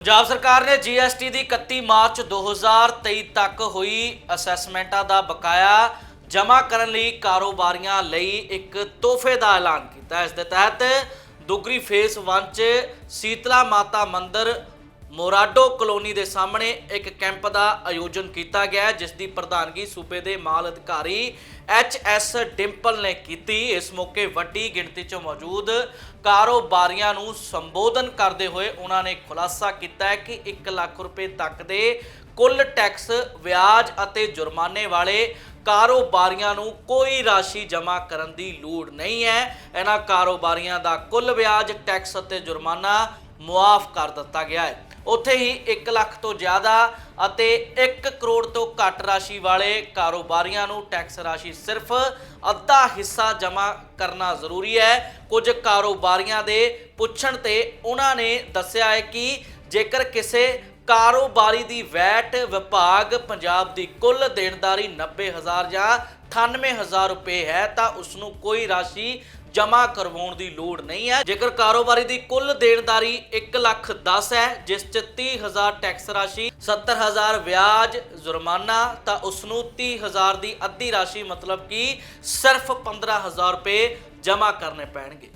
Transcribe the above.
ਪੰਜਾਬ ਸਰਕਾਰ ਨੇ GST ਦੀ 31 March 2023 ਤੱਕ ਹੋਈ ਅਸੈਸਮੈਂਟਾਂ ਦਾ ਬਕਾਇਆ ਜਮ੍ਹਾਂ ਕਰਨ ਲਈ ਕਾਰੋਬਾਰੀਆਂ ਲਈ ਇੱਕ ਤੋਹਫੇ ਦਾ ਐਲਾਨ ਕੀਤਾ ਇਸ ਦੇ ਤਹਿਤ ਦੁਗਰੀ ਫੇਸ 1 ਚ ਸੀਤਲਾ ਮਾਤਾ ਮੰਦਿਰ, ਮੋਰਾਡੋ ਕਲੋਨੀ ਦੇ ਸਾਹਮਣੇ ਇੱਕ ਕੈਂਪ ਦਾ ਆਯੋਜਨ ਕੀਤਾ ਗਿਆ ਜਿਸ ਦੀ ਪ੍ਰਧਾਨਗੀ ਸੂਬੇ ਦੇ ਮਾਲ ਅਧਿਕਾਰੀ ਐਚ ਐਸ ਡਿੰਪਲ ਨੇ ਕੀਤੀ। ਇਸ ਮੌਕੇ ਵੱਡੀ ਗਿਣਤੀ 'ਚ ਮੌਜੂਦ ਕਾਰੋਬਾਰੀਆਂ ਨੂੰ ਸੰਬੋਧਨ ਕਰਦੇ ਹੋਏ ਉਹਨਾਂ ਨੇ ਖੁਲਾਸਾ ਕੀਤਾ ਹੈ ਕਿ 1 ਲੱਖ ਰੁਪਏ ਤੱਕ ਦੇ ਕੁੱਲ ਟੈਕਸ, ਵਿਆਜ ਅਤੇ ਜੁਰਮਾਨੇ ਵਾਲੇ ਕਾਰੋਬਾਰੀਆਂ ਨੂੰ ਕੋਈ ਰਾਸ਼ੀ ਜਮ੍ਹਾਂ ਕਰਨ ਦੀ ਲੋੜ ਨਹੀਂ ਹੈ। ਇਹਨਾਂ ਕਾਰੋਬਾਰੀਆਂ ਦਾ ਕੁੱਲ ਵਿਆਜ, ਟੈਕਸ ਅਤੇ ਜੁਰਮਾਨਾ ਮੁਆਫ ਕਰ ਦਿੱਤਾ ਗਿਆ ਹੈ। ਉੱਥੇ ਹੀ 1 ਲੱਖ ਤੋਂ ਜ਼ਿਆਦਾ ਅਤੇ 1 ਕਰੋੜ ਘੱਟ ਰਾਸ਼ੀ ਵਾਲੇ ਕਾਰੋਬਾਰੀਆਂ ਨੂੰ ਟੈਕਸ ਰਾਸ਼ੀ ਸਿਰਫ ਅੱਧਾ ਹਿੱਸਾ ਜਮ੍ਹਾਂ ਕਰਨਾ ਜ਼ਰੂਰੀ ਹੈ। ਕੁਝ ਕਾਰੋਬਾਰੀਆਂ ਦੇ ਪੁੱਛਣ ਤੇ ਉਹਨਾਂ ਨੇ ਦੱਸਿਆ ਹੈ ਕਿ ਜੇਕਰ ਕਿਸੇ ਕਾਰੋਬਾਰੀ ਦੀ ਵੈਟ ਵਿਭਾਗ ਪੰਜਾਬ ਦੀ ਕੁੱਲ ਦੇਣਦਾਰੀ 90000 ਜਾਂ 98000 ਰੁਪਏ ਹੈ, ਤਾਂ ਉਸ ਨੂੰ ਕੋਈ ਰਾਸ਼ੀ ਜਮ੍ਹਾਂ ਕਰਵਾਉਣ ਦੀ ਲੋੜ ਨਹੀਂ ਹੈ। ਜੇਕਰ ਕਾਰੋਬਾਰੀ ਦੀ ਕੁੱਲ ਦੇਣਦਾਰੀ 1 ਲੱਖ 10 ਹੈ, ਜਿਸ ਚ 30000 ਟੈਕਸ ਰਾਸ਼ੀ 70000 ਵਿਆਜ, ਜੁਰਮਾਨਾ, ਤਾਂ ਉਸ ਨੂੰ 30000 ਦੀ ਅੱਧੀ ਰਾਸ਼ੀ, ਮਤਲਬ ਕਿ ਸਿਰਫ 15000 ਰੁਪਏ ਜਮ੍ਹਾਂ ਕਰਨੇ ਪੈਣਗੇ।